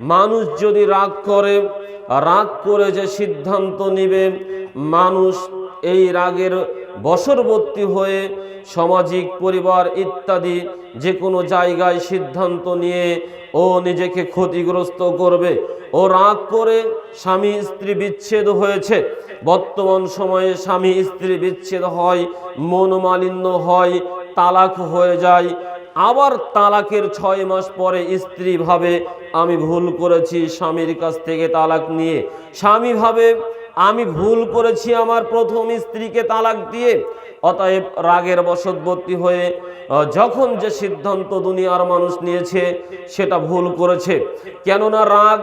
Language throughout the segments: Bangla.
মানুষ যদি রাগ করে রাগ করে যে সিদ্ধান্ত নিবে, মানুষ এই রাগের বশরবর্তী হয়ে সামাজিক পরিবার ইত্যাদি যে কোনো জায়গায় সিদ্ধান্ত নিয়ে ও নিজেকে ক্ষতিগ্রস্ত করবে। ও রাগ করে স্বামী স্ত্রী বিচ্ছেদ হয়েছে। বর্তমান সময়ে স্বামী স্ত্রী বিচ্ছেদ হয়, মনোমালিন্য হয়, তালাক হয়ে যায়। আবার তালাকের ছয় মাস পরে স্ত্রী ভাবে, আমি ভুল করেছি স্বামীর কাছ থেকে তালাক নিয়ে। স্বামী ভাবে, আমি ভুল করেছি আমার প্রথম স্ত্রীকে তালাক দিয়ে। অতএব রাগের বশবর্তী হয়ে যখন যে সিদ্ধান্ত দুনিয়ার মানুষ নিয়েছে, সেটা ভুল করেছে। কেননা রাগ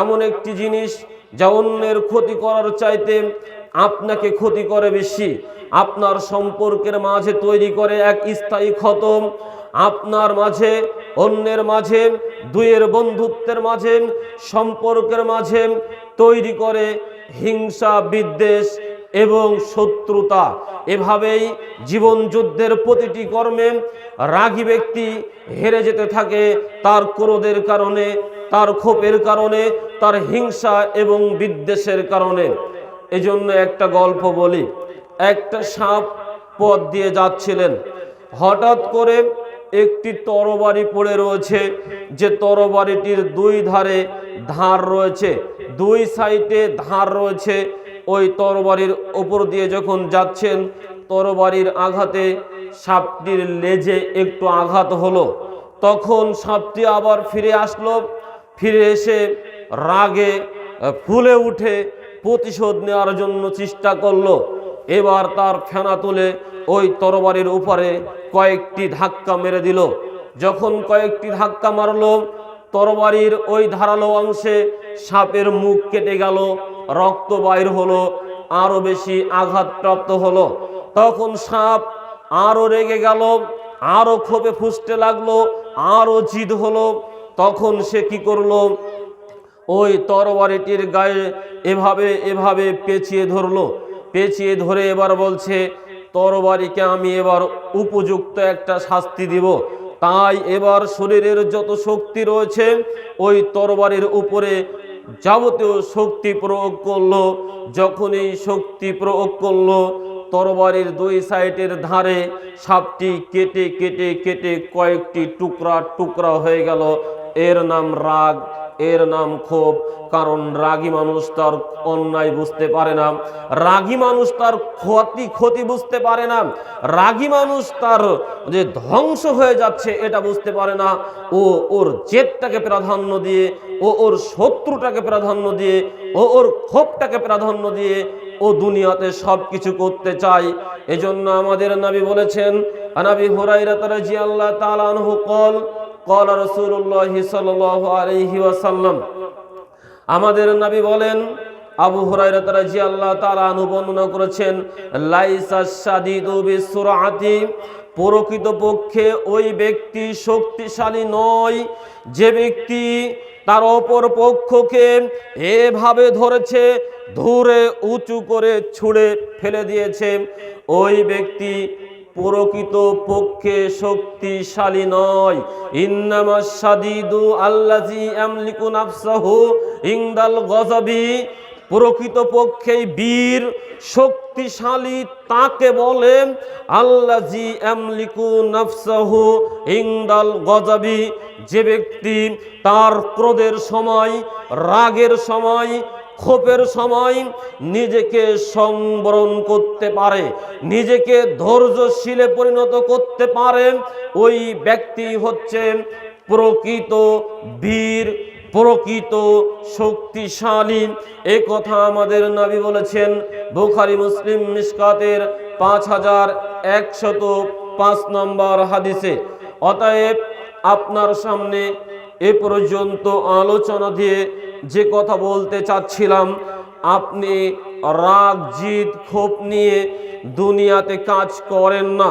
এমন একটি জিনিস যা অন্যের ক্ষতি করার চাইতে আপনাকে ক্ষতি করে বেশি। আপনার সম্পর্কের মাঝে তৈরি করে এক স্থায়ী খতম। আপনার মাঝে, অন্যের মাঝে, দুইয়ের বন্ধুত্বের মাঝে, সম্পর্কের মাঝে তৈরি করে হিংসা, বিদ্বেষ এবং শত্রুতা। এভাবেই জীবন যুদ্ধের প্রতিটি কর্মে রাগী ব্যক্তি হেরে যেতে থাকে তার ক্রোধের কারণে, তার ক্ষোভের কারণে, তার হিংসা এবং বিদ্বেষের কারণে। এজন্য একটা গল্প বলি, একটা সাপ পথ দিয়ে যাচ্ছিলেন। হঠাৎ করে একটি তরবারি পড়ে রয়েছে, যে তরবারিটির দুই ধারে ধার রয়েছে, দুই সাইডে ধার রয়েছে। ওই তরবারির ওপর দিয়ে যখন যাচ্ছেন, তরবারির আঘাতে সাপটির লেজে একটু আঘাত হলো। তখন সাপটি আবার ফিরে আসলো, ফিরে এসে রাগে ফুলে উঠে প্রতিশোধ নেওয়ার জন্য চেষ্টা করল। এবার তার ফেনা তুলে ওই তরবারির উপরে কয়েকটি ধাক্কা মেরে দিল। যখন কয়েকটি ধাক্কা মারলো, তরবারির ওই ধারালো অংশে সাপের মুখ কেটে গেল, রক্ত বাইর হলো, আরও বেশি আঘাতপ্রাপ্ত হলো। তখন সাপ আরও রেগে গেল, আরও ক্ষোভে ফুসতে লাগল, আরও জিদ হলো। তখন সে কি করল? ওই তরবারিটির গায়ে এভাবে এভাবে পেঁচিয়ে ধরলো। পেঁচিয়ে ধরে এবার বলছে, তরবারিকে আমি এবার উপযুক্ত একটা শাস্তি দিব। তাই এবার শরীরের যত শক্তি রয়েছে, ওই তরবারির উপরে যাবতীয় শক্তি প্রয়োগ করল। যখন এই শক্তি প্রয়োগ করল, তরবারির দুই সাইডের ধারে সাপটি কেটে কেটে কেটে কয়েকটি টুকরা টুকরা হয়ে গেল। এর নাম রাগ। এর নাম ক্ষোভ, কারণ রাগী মানুষ তার অন্যায় বুঝতে পারে না। রাগী মানুষ তার ক্ষতি ক্ষতি বুঝতে পারে না। রাগী মানুষ তার যে ধ্বংস হয়ে যাচ্ছে এটা বুঝতে পারে না। ও ওর জেদটাকে প্রাধান্য দিয়ে, ও ওর শত্রুটাকে প্রাধান্য দিয়ে, ও ওর ক্ষোভটাকে প্রাধান্য দিয়ে ও দুনিয়াতে সব কিছু করতে চায়। এজন্য আমাদের নাবি বলেছেন আনাবি হুরাইরা তারাজি আল্লাহ তাআলা আনহু কল রসুল্লাহ সাল্লাসাল্লাম আমাদের নবী বলেন, আবু হুরাইরাত রাদিয়াল্লাহু আল্লাহ তারা অনুবর্ণনা করেছেন, লাইসা সাদিদু বিসুরাতি, প্রকৃত পক্ষে ওই ব্যক্তি শক্তিশালী নয়, যে ব্যক্তি তার অপর পক্ষকে এভাবে ধরেছে, ধরে উঁচু করে ছুঁড়ে ফেলে দিয়েছে, ওই ব্যক্তি প্রকৃত পক্ষে শক্তিশালী নয়। ইন্নামা সাদিদু আল্লাজি আমলিকু নাফসাহু ইংদাল গজবি প্রকৃত পক্ষে বীর, শক্তিশালী তাকে বলে আল্লাজি আমলিকু নাফসাহু ইংদাল গজবি যে ব্যক্তি তার ক্রোধের সময়, রাগের সময় ক্ষোভের সময় নিজেকে সংবরণ করতে পারে, নিজেকে ধৈর্যশীলে পরিণত করতে পারে, ওই ব্যক্তি হচ্ছে প্রকৃত বীর, প্রকৃত শক্তিশালী। এ কথা আমাদের নবী বলেছেন, বুখারি, মুসলিম মিসকাতের পাঁচ হাজার একশত পাঁচ নম্বর হাদিসে। অতএব আপনার সামনে এ পর্যন্ত আলোচনা দিয়ে যে কথা বলতে চাচ্ছিলাম আপনি রাগ জিদ ক্ষোভ নিয়ে দুনিয়াতে কাজ করেন না।